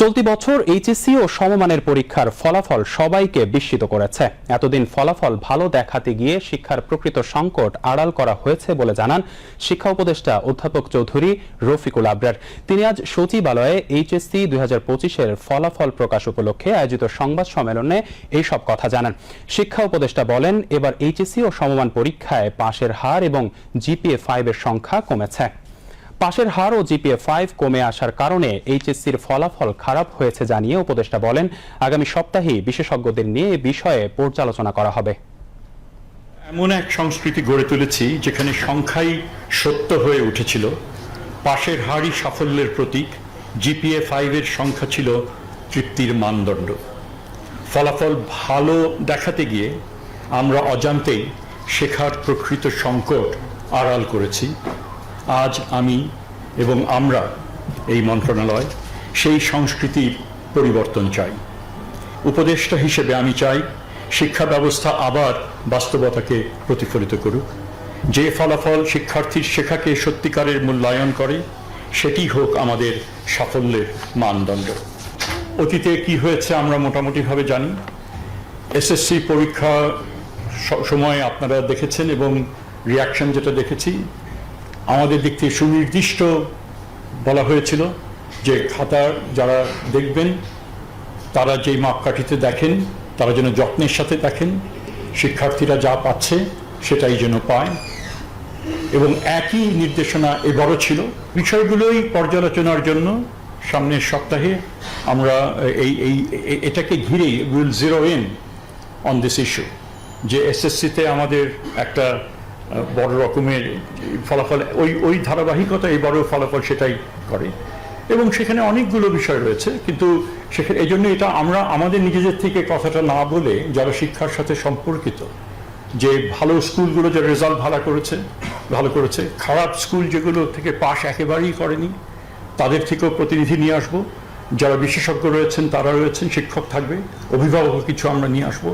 চলতি বছর এইচএসসি ও সমমানের পরীক্ষার ফলাফল সবাইকে বিস্মিত করেছে। এতদিন ফলাফল ভালো দেখাতে গিয়ে শিক্ষার প্রকৃত সংকট আড়াল করা হয়েছে বলে জানান শিক্ষা উপদেষ্টা অধ্যাপক চৌধুরী রফিকুল আবরার। তিনি আজ সচিবালয়ে এইচএসসি দুই হাজার পঁচিশের ফলাফল প্রকাশ উপলক্ষে আয়োজিত সংবাদ সম্মেলনে এই সব কথা জানান। শিক্ষা উপদেষ্টা বলেন, এবার এইচএসসি ও সমমান পরীক্ষায় পাশের হার এবং জিপিএ ফাইভের সংখ্যা কমেছে। পাশের হার ও জিপিএ ফাইভ কমে আসার কারণে এইচএসসির ফলাফল খারাপ হয়েছে জানিয়ে উপদেষ্টা বলেন, আগামী সপ্তাহেই বিশেষজ্ঞদের নিয়ে বিষয়ে পর্যালোচনা করা হবে। এমন এক সংস্কৃতি গড়ে তুলেছি যেখানে সংখ্যাই সত্য হয়ে উঠেছিল। পাশের হারই সাফল্যের প্রতীক, জিপিএ ফাইভের সংখ্যা ছিল তৃপ্তির মানদণ্ড। ফলাফল ভালো দেখাতে গিয়ে আমরা অজান্তেই শেখার প্রকৃত সংকট আড়াল করেছি। আজ আমি এবং আমরা এই মন্ত্রণালয় সেই সংস্কৃতির পরিবর্তন চাই। উপদেষ্টা হিসেবে আমি চাই শিক্ষা ব্যবস্থা আবার বাস্তবতাকে প্রতিফলিত করুক। যে ফলাফল শিক্ষার্থীর শেখাকে সত্যিকারের মূল্যায়ন করে, সেটি হোক আমাদের সাফল্যের মানদণ্ড। অতীতে কি হয়েছে আমরা মোটামুটিভাবে জানি। এসএসসি পরীক্ষা সময় আপনারা দেখেছেন এবং রিয়াকশন যেটা দেখেছি আমাদের দিক থেকে সুনির্দিষ্ট বলা হয়েছিল যে খাতা যারা দেখবেন, তারা যেই মাপকাঠিতে দেখেন, তারা যেন যত্নের সাথে দেখেন, শিক্ষার্থীরা যা পাচ্ছে সেটাই যেন পায়। এবং একই নির্দেশনা এবারও ছিল। বিষয়গুলোই পর্যালোচনার জন্য সামনের সপ্তাহে আমরা এই এই এটাকে ঘিরেই we'll zero in on this issue যে এসএসসিতে আমাদের একটা বড় রকমের ফলাফল, ওই ওই ধারাবাহিকতা, এই বড় ফলাফল সেটাই করে। এবং সেখানে অনেকগুলো বিষয় রয়েছে, কিন্তু সেখানে এই জন্য এটা আমরা, আমাদের নিজেদের থেকে কথাটা না বলে যারা শিক্ষার সাথে সম্পর্কিত, যে ভালো স্কুলগুলো যে রেজাল্ট ভালো করেছে ভালো করেছে, খারাপ স্কুল যেগুলো থেকে পাশ একেবারেই করেনি, তাদের থেকেও প্রতিনিধি নিয়ে আসব। যারা বিশেষজ্ঞ রয়েছেন, তারা রয়েছেন, শিক্ষক থাকবে অভিভাবক কিছু আমরা নিয়ে আসব।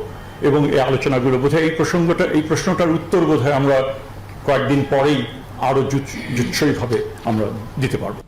এবং এই আলোচনাগুলো বোধহয় এই প্রসঙ্গটা, এই প্রশ্নটার উত্তর বোধহয় আমরা কয়েকদিন পরেই আরও আরও জুৎসইভাবে আমরা দিতে পারব।